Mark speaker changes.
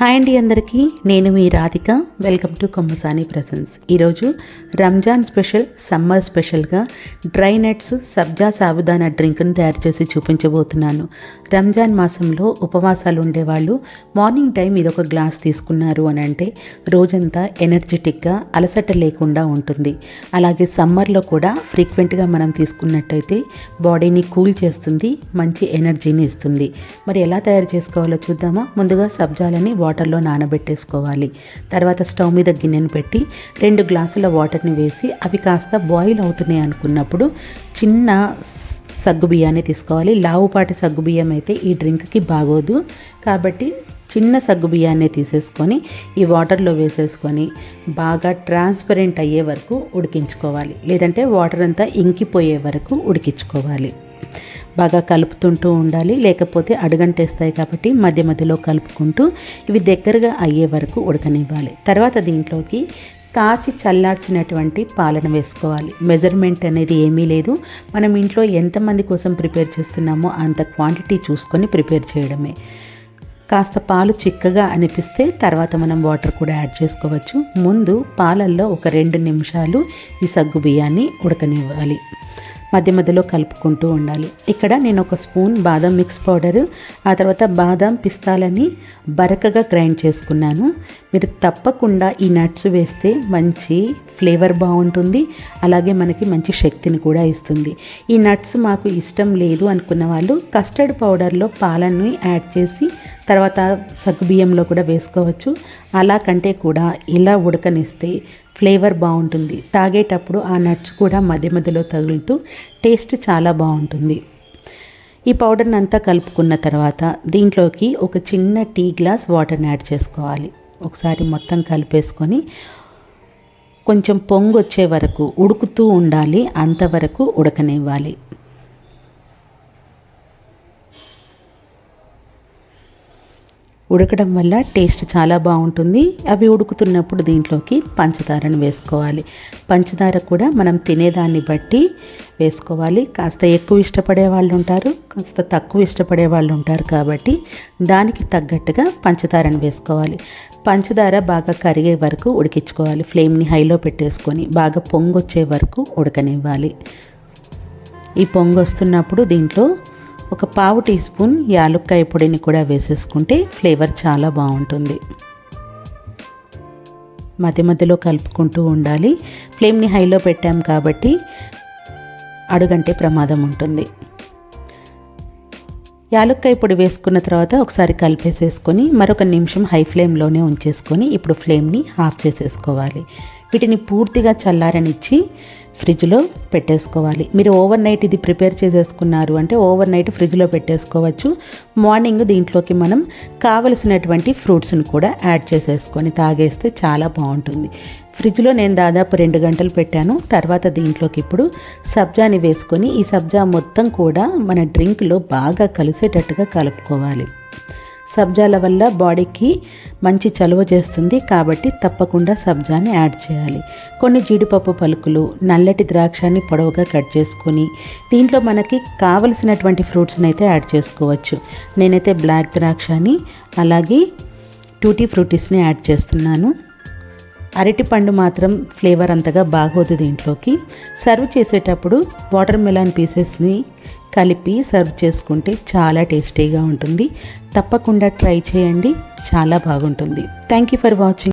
Speaker 1: Hi అండి అందరికీ. నేను మీ Radhika. Welcome to Kommasani presents ఈరోజు రంజాన్ స్పెషల్ సమ్మర్ స్పెషల్గా డ్రై నట్స్ సబ్జా సాబుదానా డ్రింక్ను తయారు చేసి చూపించబోతున్నాను. రంజాన్ మాసంలో ఉపవాసాలు ఉండేవాళ్ళు మార్నింగ్ టైం ఇది ఒక గ్లాస్ తీసుకున్నారు అని అంటే రోజంతా ఎనర్జెటిక్గా అలసట లేకుండా ఉంటుంది. అలాగే సమ్మర్లో కూడా ఫ్రీక్వెంట్గా మనం తీసుకున్నట్టయితే బాడీని కూల్ చేస్తుంది మంచి ఎనర్జీని ఇస్తుంది. మరి ఎలా తయారు చేసుకోవాలో చూద్దామా? ముందుగా సబ్జాలని వాటర్లో నానబెట్టేసుకోవాలి. తర్వాత స్టవ్ మీద గిన్నెను పెట్టి రెండు గ్లాసుల వాటర్ని వేసి అవి కాస్త బాయిల్ అవుతున్నాయి అనుకున్నప్పుడు చిన్న సగ్గు బియ్యాన్ని తీసుకోవాలి. లావుపాటి సగ్గు బియ్యం అయితే ఈ డ్రింక్కి బాగోదు. కాబట్టి చిన్న సగ్గు బియ్యాన్ని తీసేసుకొని ఈ వాటర్లో వేసేసుకొని బాగా ట్రాన్స్పరెంట్ అయ్యే వరకు ఉడికించుకోవాలి. లేదంటే వాటర్ అంతా ఇంకిపోయే వరకు ఉడికించుకోవాలి. బాగా కలుపుతుంటూ ఉండాలి. లేకపోతే అడుగంటేస్తాయి కాబట్టి మధ్య మధ్యలో కలుపుకుంటూ ఇవి దగ్గరగా అయ్యే వరకు ఉడకనివ్వాలి. తర్వాత దీంట్లోకి కాచి చల్లార్చినటువంటి పాలను వేసుకోవాలి. మెజర్మెంట్ అనేది ఏమీ లేదు. మనం ఇంట్లో ఎంతమంది కోసం ప్రిపేర్ చేస్తున్నామో అంత క్వాంటిటీ చూసుకొని ప్రిపేర్ చేయడమే. కాస్త పాలు చిక్కగా అనిపిస్తే తర్వాత మనం వాటర్ కూడా యాడ్ చేసుకోవచ్చు. ముందు పాలల్లో ఒక రెండు నిమిషాలు ఈ సగ్గు బియ్యాన్ని ఉడకనివ్వాలి. మధ్య మధ్యలో కలుపుకుంటూ ఉండాలి. ఇక్కడ నేను ఒక స్పూన్ బాదం మిక్స్ పౌడర్ ఆ తర్వాత బాదం పిస్తాలని బరకగా గ్రైండ్ చేసుకున్నాను. మీరు తప్పకుండా ఈ నట్స్ వేస్తే మంచి ఫ్లేవర్ బాగుంటుంది. అలాగే మనకి మంచి శక్తిని కూడా ఇస్తుంది. ఈ నట్స్ మాకు ఇష్టం లేదు అనుకున్న వాళ్ళు కస్టర్డ్ పౌడర్లో పాలని యాడ్ చేసి తర్వాత సగ్గుబియ్యంలో కూడా వేసుకోవచ్చు. అలా కంటే కూడా ఇలా ఉడకనిస్తే ఫ్లేవర్ బాగుంటుంది. తాగేటప్పుడు ఆ నట్స్ కూడా మధ్య మధ్యలో తగులుతూ టేస్ట్ చాలా బాగుంటుంది. ఈ పౌడర్ని అంతా కలుపుకున్న తర్వాత దీంట్లోకి ఒక చిన్న టీ గ్లాస్ వాటర్ని యాడ్ చేసుకోవాలి. ఒకసారి మొత్తం కలిపేసుకొని కొంచెం పొంగు వచ్చే వరకు ఉడుకుతూ ఉండాలి అంతవరకు ఉడకనివ్వాలి. ఉడకడం వల్ల టేస్ట్ చాలా బాగుంటుంది. అవి ఉడుకుతున్నప్పుడు దీంట్లోకి పంచదారను వేసుకోవాలి. పంచదార కూడా మనం తినేదాన్ని బట్టి వేసుకోవాలి. కాస్త ఎక్కువ ఇష్టపడే వాళ్ళు ఉంటారు కాస్త తక్కువ ఇష్టపడే వాళ్ళు ఉంటారు కాబట్టి దానికి తగ్గట్టుగా పంచదారను వేసుకోవాలి. పంచదార బాగా కరిగే వరకు ఉడికించుకోవాలి. ఫ్లేమ్ని హైలో పెట్టేసుకొని బాగా పొంగొచ్చే వరకు ఉడకనివ్వాలి. ఈ పొంగు వస్తున్నప్పుడు దీంట్లో ఒక పావు టీ స్పూన్ యాలుక్కాయ పొడిని కూడా వేసేసుకుంటే ఫ్లేవర్ చాలా బాగుంటుంది. మధ్య మధ్యలో కలుపుకుంటూ ఉండాలి. ఫ్లేమ్ని హైలో పెట్టాం కాబట్టి అడుగంటే ప్రమాదం ఉంటుంది. యాలక్కాయ పొడి వేసుకున్న తర్వాత ఒకసారి కలిపేసేసుకొని మరొక నిమిషం హై ఫ్లేమ్లోనే ఉంచేసుకొని ఇప్పుడు ఫ్లేమ్ని ఆఫ్ చేసేసుకోవాలి. వీటిని పూర్తిగా చల్లారనిచ్చి ఫ్రిడ్జ్లో పెట్టేసుకోవాలి. మీరు ఓవర్ నైట్ ఇది ప్రిపేర్ చేసేసుకున్నారు అంటే ఓవర్ నైట్ ఫ్రిడ్జ్లో పెట్టేసుకోవచ్చు. మార్నింగ్ దీంట్లోకి మనం కావలసినటువంటి ఫ్రూట్స్ని కూడా యాడ్ చేసేసుకొని తాగేస్తే చాలా బాగుంటుంది. ఫ్రిడ్జ్లో నేను దాదాపు రెండు గంటలు పెట్టాను. తర్వాత దీంట్లోకి ఇప్పుడు సబ్జాని వేసుకొని ఈ సబ్జా మొత్తం కూడా మన డ్రింక్లో బాగా కలిసేటట్టుగా కలుపుకోవాలి. సబ్జాల వల్ల బాడీకి మంచి చలువ చేస్తుంది కాబట్టి తప్పకుండా సబ్జాని యాడ్ చేయాలి. కొన్ని జీడిపప్పు పలుకులు నల్లటి ద్రాక్షాన్ని పొడవుగా కట్ చేసుకొని దీంట్లో మనకి కావలసినటువంటి ఫ్రూట్స్ని అయితే యాడ్ చేసుకోవచ్చు. నేనైతే బ్లాక్ ద్రాక్షని అలాగే టూటీ ఫ్రూటీస్ని యాడ్ చేస్తున్నాను. అరటిపండు మాత్రం ఫ్లేవర్ అంతగా బాగోదు దీంట్లోకి. సర్వ్ చేసేటప్పుడు వాటర్ మెలాన్ పీసెస్ని కలిపి సర్వ్ చేసుకుంటే చాలా టేస్టీగా ఉంటుంది. తప్పకుండా ట్రై చేయండి. చాలా బాగుంటుంది. Thank you for watching